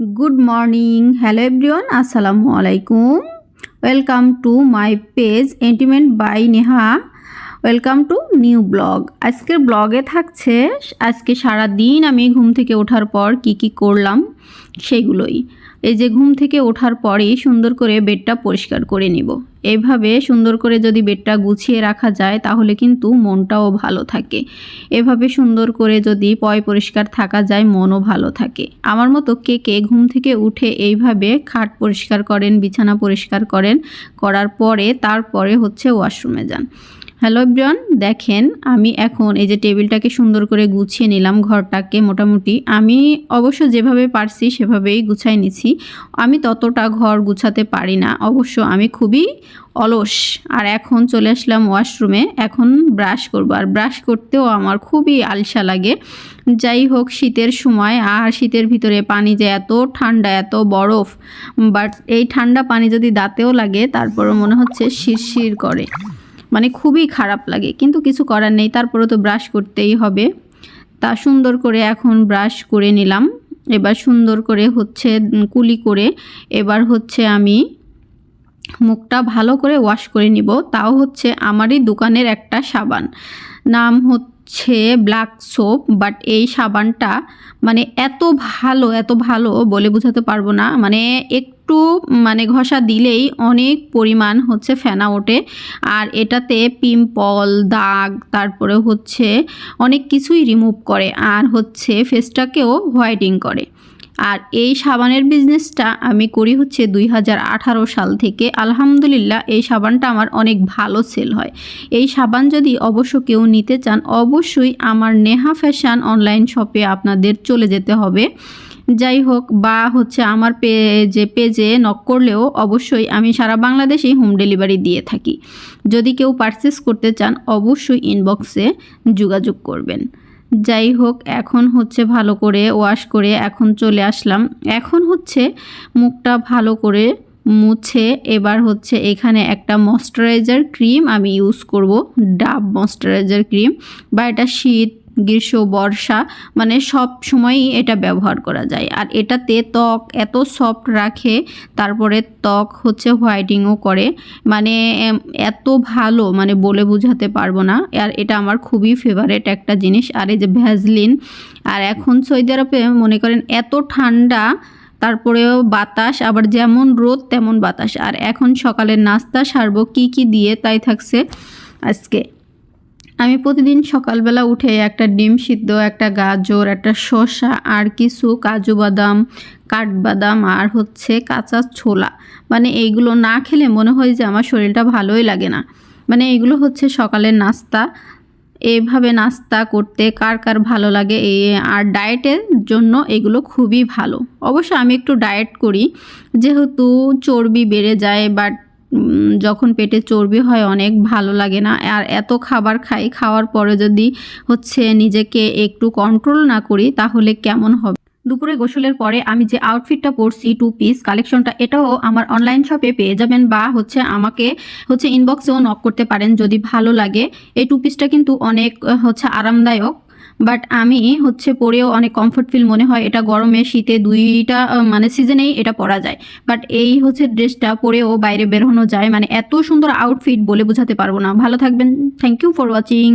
Good morning hello everyone আসসালামু আলাইকুম welcome to my page entertainment by Neha welcome to new blog আজকের ব্লগে থাকছে, আজকে সারা দিন আমি ঘুম থেকে ওঠার পর কি কি করলাম সেগুলোই। এই যে ঘুম থেকে ওঠার পরেই সুন্দর করে বেডটা পরিষ্কার করে নিব। এইভাবে সুন্দর করে যদি বেডটা গুছিয়ে রাখা যায়, তাহলে কিন্তু মনটাও ভালো থাকে। এভাবে সুন্দর করে যদি পয় পরিষ্কার থাকা যায়, মনও ভালো থাকে। আমার মতো কে কে ঘুম থেকে উঠে এইভাবে খাট পরিষ্কার করেন, বিছানা পরিষ্কার করেন, করার পরে তারপরে হচ্ছে ওয়াশরুমে যান। হ্যালো ব্রিয়ন দেখেন আমি এখন এই যে টেবিলটাকে সুন্দর করে গুছিয়ে নিলাম ঘরটাকে মোটামুটি। আমি অবশ্য যেভাবে পারছি সেভাবেই গুছাই নিছি। আমি ততটা ঘর গুছাতে পারি না। অবশ্য আমি খুবই অলস। আর এখন চলে আসলাম ওয়াশরুমে। এখন ব্রাশ করব। আর ব্রাশ করতেও আমার খুবই আলসা লাগে। যাই হোক, শীতের সময় আর শীতের ভিতরে পানি যে এত ঠান্ডা, এত বরফ বাট এই ঠান্ডা পানি যদি দাঁতেও লাগে, তারপরও মনে হচ্ছে শিরশির করে। মানে খুবই খারাপ লাগে। কিন্তু কিছু করার নেই, তারপরে তো ব্রাশ করতেই হবে। তা সুন্দর করে এখন ব্রাশ করে নিলাম। এবার সুন্দর করে হচ্ছে কুলি করে এবার হচ্ছে আমি মুখটা ভালো করে ওয়াশ করে নিব। তাও হচ্ছে আমারই দোকানের একটা সাবান। নাম হচ্ছে ব্ল্যাক সোপ বাট এই সাবানটা মানে এত ভালো এত ভালো বলে বোঝাতে পারব না। মানে একটু মানে ঘষা দিলেই অনেক পরিমাণ হচ্ছে ফেনা ওঠে। আর এটাতে পিম্পল, দাগ, তারপরে হচ্ছে অনেক কিছুই রিমুভ করে। আর হচ্ছে ফেসটাকেও হোয়াইটিং করে। আর এই সাবানের বিজনেসটা আমি করি হচ্ছে দুই হাজার আঠারো সাল থেকে। আলহামদুলিল্লাহ, এই সাবানটা আমার অনেক ভালো সেল হয়। এই সাবান যদি অবশ্য কেউ নিতে চান, অবশ্যই আমার নেহা ফ্যাশন অনলাইন শপে আপনাদের চলে যেতে হবে। যাই হোক, বা হচ্ছে আমার পেজে পেজে নক করলেও অবশ্যই আমি সারা বাংলাদেশেই হোম ডেলিভারি দিয়ে থাকি। যদি কেউ পারচেস করতে চান, অবশ্যই ইনবক্সে যোগাযোগ করবেন। যাই হোক, এখন হচ্ছে ভালো করে ওয়াশ করে এখন চলে আসলাম। এখন হচ্ছে মুখটা ভালো করে মুছে এবার হচ্ছে এখানে একটা ময়শ্চারাইজার ক্রিম আমি ইউজ করব, ডাব ময়শ্চারাইজার ক্রিম বা এটা শীত গ্রীষ্ম, বর্ষা মানে সব সময়ই এটা ব্যবহার করা যায়। আর এটাতে ত্বক এত সফট রাখে, তারপরে ত্বক হচ্ছে হোয়াইটিংও করে। মানে এত ভালো মানে বলে বোঝাতে পারব না। আর এটা আমার খুবই ফেভারেট একটা জিনিস। আর এই যে ভ্যাজলিন আর এখন সৌদি আরবে মনে করেন এত ঠান্ডা, তারপরেও বাতাস, আবার যেমন রোদ তেমন বাতাস। আর এখন সকালের নাস্তা সারবো, কি কি দিয়ে, তাই থাকছে আজকে। আমি প্রতিদিন সকালবেলা উঠে একটা ডিম সিদ্ধ, একটা গাজর, একটা শসা, আর কিছু কাজু বাদাম, কাঠবাদাম, আর হচ্ছে কাঁচা ছোলা। মানে এইগুলো না খেলে মনে হয় যে আমার শরীরটা ভালোই লাগে না। মানে এইগুলো হচ্ছে সকালের নাস্তা। এভাবে নাস্তা করতে কার কার ভালো লাগে এই আর ডায়েটের জন্য এগুলো খুবই ভালো। অবশ্য আমি একটু ডায়েট করি, যেহেতু চর্বি বেড়ে যায় বাট যখন পেটে চর্বি হয় অনেক ভালো লাগে না। আর এত খাবার খাই, খাওয়ার পরে যদি হচ্ছে নিজেকে একটু কন্ট্রোল না করি, তাহলে কেমন হবে? দুপুরে গোসলের পরে আমি যে আউটফিটটা পরছি টু পিস কালেকশনটা এটাও আমার অনলাইন শপে পেয়ে যাবেন বা হচ্ছে আমাকে হচ্ছে ইনবক্সেও নক করতে পারেন যদি ভালো লাগে। এই টু পিসটা কিন্তু অনেক, হচ্ছে আরামদায়ক। বাট আমি হচ্ছে পরেও অনেক কমফোর্ট ফিল মনে হয়, এটা গরমে, শীতে দুইটা মানে সিজনেই এটা পরা যায়। বাট এই হচ্ছে ড্রেসটা পরেও বাইরে বেরোনো যায় মানে এত সুন্দর আউটফিট বলে বোঝাতে পারব না। ভালো থাকবেন থ্যাংক ইউ ফর ওয়াচিং